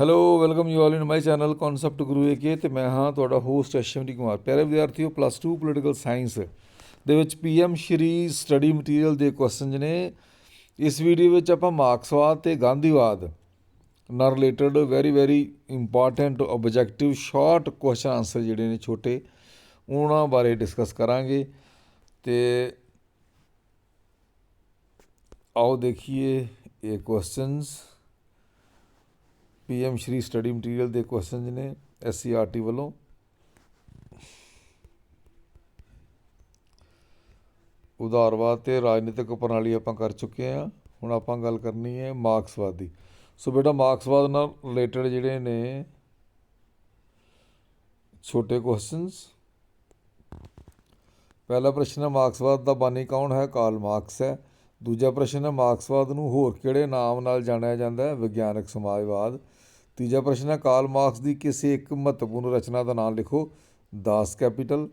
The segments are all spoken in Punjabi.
Hello welcome you all in my channel concept Guru AK ਤੇ ਮੈਂ ਹਾਂ ਤੁਹਾਡਾ ਹੋਸਟ ਅਸ਼ਵਨੀ ਕੁਮਾਰ। ਪਿਆਰੇ ਵਿਦਿਆਰਥੀਓ ਪਲੱਸ 2 ਪੋਲੀਟੀਕਲ ਸਾਇੰਸ ਦੇ ਵਿੱਚ ਪੀਐਮ ਸ਼੍ਰੀ ਸਟੱਡੀ ਮਟੀਰੀਅਲ ਦੇ ਕੁਐਸਚਨਸ ਨੇ। ਇਸ ਵੀਡੀਓ ਵਿੱਚ ਆਪਾਂ ਮਾਰਕਸਵਾਦ ਤੇ ਗਾਂਧੀਵਾਦ ਨਾਲ related very very important objective short question answer ਜਿਹੜੇ ਨੇ ਛੋਟੇ, ਉਹਨਾਂ ਬਾਰੇ ਡਿਸਕਸ ਕਰਾਂਗੇ। ਤੇ ਆਓ ਦੇਖੀਏ ਇਹ questions PM Shri study material ਦੇ ਕੁਐਸਚਨਸ ਨੇ, ਐਸਸੀਆਰਟੀ ਵੱਲੋਂ। ਉਦਾਰਵਾਦ ਤੇ ਰਾਜਨੀਤਿਕ ਪ੍ਰਣਾਲੀ ਆਪਾਂ ਕਰ ਚੁੱਕੇ ਹਾਂ। ਹੁਣ ਆਪਾਂ ਗੱਲ ਕਰਨੀ ਹੈ ਮਾਰਕਸਵਾਦ। ਦੀ ਸੋ ਬੇਟਾ, ਮਾਰਕਸਵਾਦ ਨਾਲ ਰਿਲੇਟਡ ਜਿਹੜੇ ਨੇ ਛੋਟੇ ਕੁਐਸਚਨਸ। ਪਹਿਲਾ ਪ੍ਰਸ਼ਨ ਹੈ, ਮਾਰਕਸਵਾਦ ਦਾ ਬਾਨੀ ਕੌਣ ਹੈ? ਕਾਰਲ ਮਾਰਕਸ ਹੈ। ਦੂਜਾ ਪ੍ਰਸ਼ਨ ਹੈ, ਮਾਰਕਸਵਾਦ ਨੂੰ ਹੋਰ ਕਿਹੜੇ ਨਾਮ ਨਾਲ ਜਾਣਿਆ ਜਾਂਦਾ ਹੈ? ਵਿਗਿਆਨਕ ਸਮਾਜਵਾਦ। ਤੀਜਾ ਪ੍ਰਸ਼ਨ ਹੈ, ਕਾਰਲ ਮਾਰਕਸ ਦੀ ਕਿਸੇ ਇੱਕ ਮਹੱਤਵਪੂਰਨ ਰਚਨਾ ਦਾ ਨਾਮ ਲਿਖੋ, ਦਾਸ ਕੈਪੀਟਲ।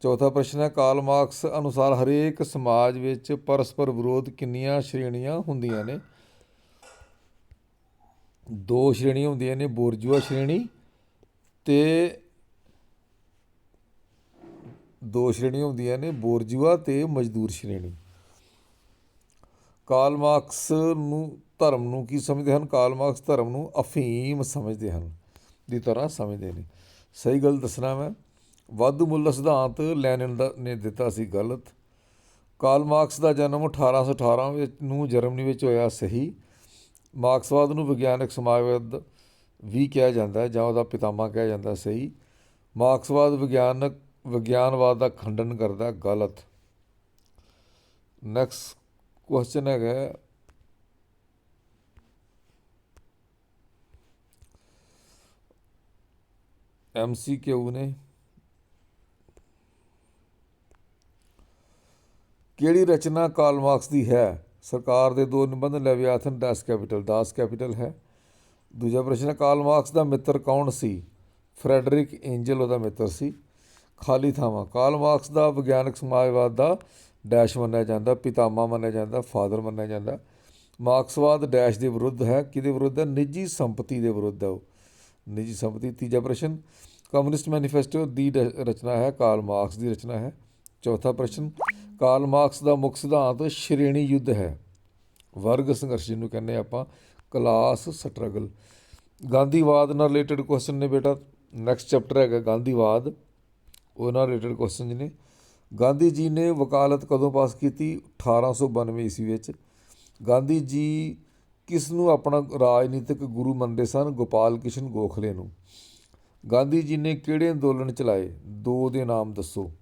ਚੌਥਾ ਪ੍ਰਸ਼ਨ ਹੈ, ਕਾਰਲ ਮਾਰਕਸ ਅਨੁਸਾਰ ਹਰੇਕ ਸਮਾਜ ਵਿੱਚ ਪਰਸਪਰ ਵਿਰੋਧ ਕਿੰਨੀਆਂ ਸ਼੍ਰੇਣੀਆਂ ਹੁੰਦੀਆਂ ਨੇ? ਦੋ ਸ਼੍ਰੇਣੀਆਂ ਹੁੰਦੀਆਂ ਨੇ, ਬੋਰਜੂਆ ਸ਼੍ਰੇਣੀ ਤੇ ਦੋ ਸ਼੍ਰੇਣੀਆਂ ਹੁੰਦੀਆਂ ਨੇ, ਬੋਰਜੂਆ ਤੇ ਮਜ਼ਦੂਰ ਸ਼੍ਰੇਣੀ। ਕਾਰਲ ਮਾਰਕਸ ਨੂੰ ਧਰਮ ਨੂੰ ਕੀ ਸਮਝਦੇ ਹਨ? ਕਾਲ ਮਾਰਕਸ ਧਰਮ ਨੂੰ ਅਫੀਮ ਸਮਝਦੇ ਹਨ, ਦੀ ਤਰ੍ਹਾਂ ਸਮਝਦੇ ਨੇ। ਸਹੀ ਗੱਲ ਦੱਸਣਾ ਮੈਂ, ਵਾਧੂ ਮੁੱਲ ਸਿਧਾਂਤ ਲੈਨਿਨ ਦਾ ਨੇ ਦਿੱਤਾ ਸੀ ਗਲਤ। ਕਾਰਲ ਮਾਰਕਸ ਦਾ ਜਨਮ 1818 ਵਿੱਚ ਨੂੰ ਜਰਮਨੀ ਵਿੱਚ ਹੋਇਆ ਸਹੀ। ਮਾਰਕਸਵਾਦ ਨੂੰ ਵਿਗਿਆਨਕ ਸਮਾਜਵਾਦ ਵੀ ਕਿਹਾ ਜਾਂਦਾ ਹੈ, ਜਾਂ ਉਹਦਾ ਪਿਤਾਮਾ ਕਿਹਾ ਜਾਂਦਾ ਸਹੀ। ਮਾਰਕਸਵਾਦ ਵਿਗਿਆਨਕ, ਵਿਗਿਆਨਵਾਦ ਦਾ ਖੰਡਨ ਕਰਦਾ ਗਲਤ। ਨੈਕਸਟ ਕੁਐਸਚਨ ਹੈਗਾ ਐਮਸੀਕਿਊ ਨੇ। ਕਿਹੜੀ ਰਚਨਾ ਕਾਰਲ ਮਾਰਕਸ ਦੀ ਹੈ? ਸਰਕਾਰ ਦੇ ਦੋ ਨਿਬੰਧ, ਲੈਵਿਆਥਨ ਦਾਸ ਕੈਪੀਟਲ। ਦਾਸ ਕੈਪੀਟਲ ਹੈ। ਦੂਜਾ ਪ੍ਰਸ਼ਨ ਹੈ, ਕਾਰਲ ਮਾਰਕਸ ਦਾ ਮਿੱਤਰ ਕੌਣ ਸੀ? ਫਰੈਡਰਿਕ ਐਂਜਲ ਉਹਦਾ ਮਿੱਤਰ ਸੀ। ਖਾਲੀ ਥਾਵਾਂ। ਕਾਰਲ ਮਾਰਕਸ ਦਾ ਵਿਗਿਆਨਕ ਸਮਾਜਵਾਦ ਦਾ ਡੈਸ਼ ਮੰਨਿਆ ਜਾਂਦਾ ਪਿਤਾਮਾ ਮੰਨਿਆ ਜਾਂਦਾ, ਫਾਦਰ ਮੰਨਿਆ ਜਾਂਦਾ। ਮਾਰਕਸਵਾਦ ਡੈਸ਼ ਦੇ ਵਿਰੁੱਧ ਹੈ। ਕਿਹਦੇ ਵਿਰੁੱਧ ਹੈ? ਨਿੱਜੀ ਸੰਪਤੀ ਦੇ ਵਿਰੁੱਧ ਹੈ ਉਹ। ਨਿੱਜੀ ਸੰਪਤੀ। ਤੀਜਾ ਪ੍ਰਸ਼ਨ, ਕਮਿਊਨਿਸਟ ਮੈਨੀਫੈਸਟੋ ਦੀ ਰ- ਰਚਨਾ ਹੈ, ਕਾਰਲ ਮਾਰਕਸ ਦੀ ਰਚਨਾ ਹੈ। ਚੌਥਾ ਪ੍ਰਸ਼ਨ, ਕਾਰਲ ਮਾਰਕਸ ਦਾ ਮੁੱਖ ਸਿਧਾਂਤ ਸ਼੍ਰੇਣੀ ਯੁੱਧ ਹੈ। ਵਰਗ ਸੰਘਰਸ਼ ਜਿਹਨੂੰ ਕਹਿੰਦੇ ਆਪਾਂ, ਕਲਾਸ ਸਟਰਗਲ। ਗਾਂਧੀਵਾਦ ਨਾਲ ਰਿਲੇਟਡ ਕੁਐਸਚਨ ਨੇ ਬੇਟਾ ਨੈਕਸਟ ਚੈਪਟਰ ਹੈਗਾ ਗਾਂਧੀਵਾਦ। ਉਹ ਨਾਲ ਰਿਲੇਟਡ ਕੁਐਸਚਨ ਨੇ ਗਾਂਧੀ ਜੀ ਨੇ ਵਕਾਲਤ ਕਦੋਂ ਪਾਸ ਕੀਤੀ? 1892 ਈਸਵੀ ਵਿੱਚ। ਗਾਂਧੀ ਜੀ ਕਿਸ ਨੂੰ ਆਪਣਾ ਰਾਜਨੀਤਿਕ ਗੁਰੂ ਮੰਨਦੇ ਸਨ? ਗੋਪਾਲ ਕ੍ਰਿਸ਼ਨ ਗੋਖਲੇ ਨੂੰ। ਗਾਂਧੀ ਜੀ ਨੇ ਕਿਹੜੇ ਅੰਦੋਲਨ ਚਲਾਏ? ਦੋ ਦੇ ਨਾਮ ਦੱਸੋ।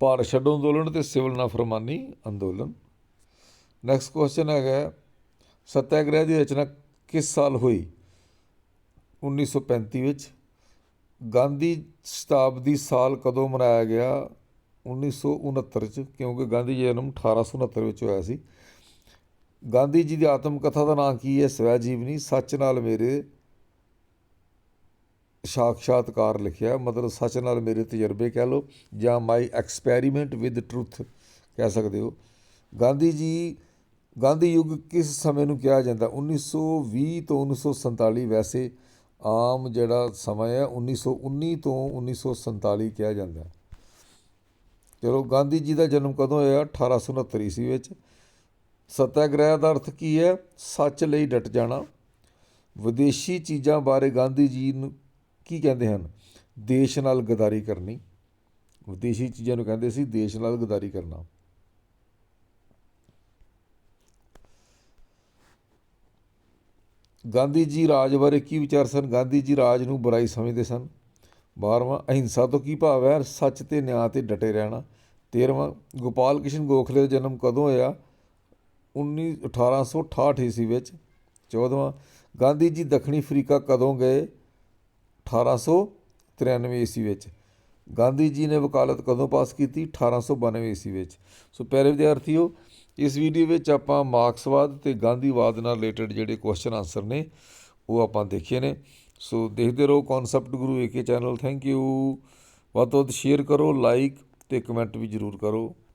ਭਾਰਤ ਛੱਡੋ ਅੰਦੋਲਨ ਤੇ ਸਿਵਲ ਨਾਫਰਮਾਨੀ ਅੰਦੋਲਨ। ਨੈਕਸਟ ਕੁਐਸਚਨ ਹੈਗਾ ਸਤਿਆਗ੍ਰਹਿ ਦੀ ਰਚਨਾ ਕਿਸ ਸਾਲ ਹੋਈ? 1935 ਵਿੱਚ। ਗਾਂਧੀ ਸ਼ਤਾਬਦੀ ਸਾਲ ਕਦੋਂ ਮਨਾਇਆ ਗਿਆ? 1969 ਚ, ਕਿਉਂਕਿ ਗਾਂਧੀ ਜੀ ਦਾ ਜਨਮ 1869 ਵਿੱਚ ਹੋਇਆ ਸੀ। ਗਾਂਧੀ ਜੀ ਦੀ ਆਤਮ ਕਥਾ ਦਾ ਨਾਂ ਕੀ ਹੈ? ਸਵੈ ਜੀਵਨੀ ਸੱਚ ਨਾਲ ਮੇਰੇ ਸਾਖਸ਼ਾਤਕਾਰ ਲਿਖਿਆ। ਮਤਲਬ ਸੱਚ ਨਾਲ ਮੇਰੇ ਤਜਰਬੇ ਕਹਿ ਲਓ, ਜਾਂ ਮਾਈ ਐਕਸਪੈਰੀਮੈਂਟ ਵਿਦ ਟਰੁੱਥ ਕਹਿ ਸਕਦੇ ਹੋ। ਗਾਂਧੀ ਜੀ, ਗਾਂਧੀ ਯੁੱਗ ਕਿਸ ਸਮੇਂ ਨੂੰ ਕਿਹਾ ਜਾਂਦਾ? 1920 ਤੋਂ 1947 ਵੈਸੇ ਆਮ ਜਿਹੜਾ ਸਮਾਂ ਹੈ 1919 ਤੋਂ 1947 ਕਿਹਾ ਜਾਂਦਾ ਹੈ। ਚਲੋ ਗਾਂਧੀ ਜੀ ਦਾ ਜਨਮ ਕਦੋਂ ਹੋਇਆ? 1869 ਈਸਵੀ ਵਿੱਚ। ਸਤਿਆਗ੍ਰਹਿ ਦਾ ਅਰਥ ਕੀ ਹੈ? ਸੱਚ ਲਈ ਡਟ ਜਾਣਾ। ਵਿਦੇਸ਼ੀ ਚੀਜ਼ਾਂ ਬਾਰੇ ਗਾਂਧੀ ਜੀ ਨੂੰ ਕੀ ਕਹਿੰਦੇ ਹਨ? ਦੇਸ਼ ਨਾਲ ਗਦਾਰੀ ਕਰਨੀ। ਵਿਦੇਸ਼ੀ ਚੀਜ਼ਾਂ ਨੂੰ ਕਹਿੰਦੇ ਸੀ, ਦੇਸ਼ ਨਾਲ ਗਦਾਰੀ ਕਰਨਾ। ਗਾਂਧੀ ਜੀ ਰਾਜ ਬਾਰੇ ਕੀ ਵਿਚਾਰ ਸਨ? ਗਾਂਧੀ ਜੀ ਰਾਜ ਨੂੰ ਬੁਰਾਈ ਸਮਝਦੇ ਸਨ। ਬਾਰਵਾਂ, ਅਹਿੰਸਾ ਤੋਂ ਕੀ ਭਾਵ ਹੈ? ਸੱਚ ਤੇ ਨਿਆਂ ਤੇ ਡਟੇ ਰਹਿਣਾ। ਤੇਰਵਾਂ, ਗੋਪਾਲ ਕ੍ਰਿਸ਼ਨ ਗੋਖਲੇ ਦਾ ਜਨਮ ਕਦੋਂ ਹੋਇਆ? 19 1868 ਈਸਵੀ ਵਿੱਚ। ਚੌਦਵਾਂ ਗਾਂਧੀ ਜੀ ਦੱਖਣੀ ਅਫਰੀਕਾ ਕਦੋਂ ਗਏ? 1893 ਈਸਵੀ ਵਿੱਚ। ਗਾਂਧੀ ਜੀ ਨੇ ਵਕਾਲਤ ਕਦੋਂ ਪਾਸ ਕੀਤੀ? 1892 ਈਸਵੀ ਵਿੱਚ। ਸੋ ਪਿਆਰੇ ਵਿਦਿਆਰਥੀਓ ਇਸ ਵੀਡੀਓ ਵਿੱਚ ਆਪਾਂ ਮਾਰਕਸਵਾਦ ਤੇ ਗਾਂਧੀਵਾਦ ਨਾਲ ਰਿਲੇਟਡ ਜਿਹੜੇ ਕੁਐਸਚਨ ਆਨਸਰ ਨੇ, ਉਹ ਆਪਾਂ ਦੇਖੇ ਨੇ। ਸੋ ਦੇਖਦੇ ਰਹੋ concept Guru AK channel thank you ਵੱਧ ਤੋਂ ਵੱਧ ਸ਼ੇਅਰ ਕਰੋ ਲਾਈਕ ਤੇ ਕਮੈਂਟ ਵੀ ਜ਼ਰੂਰ ਕਰੋ।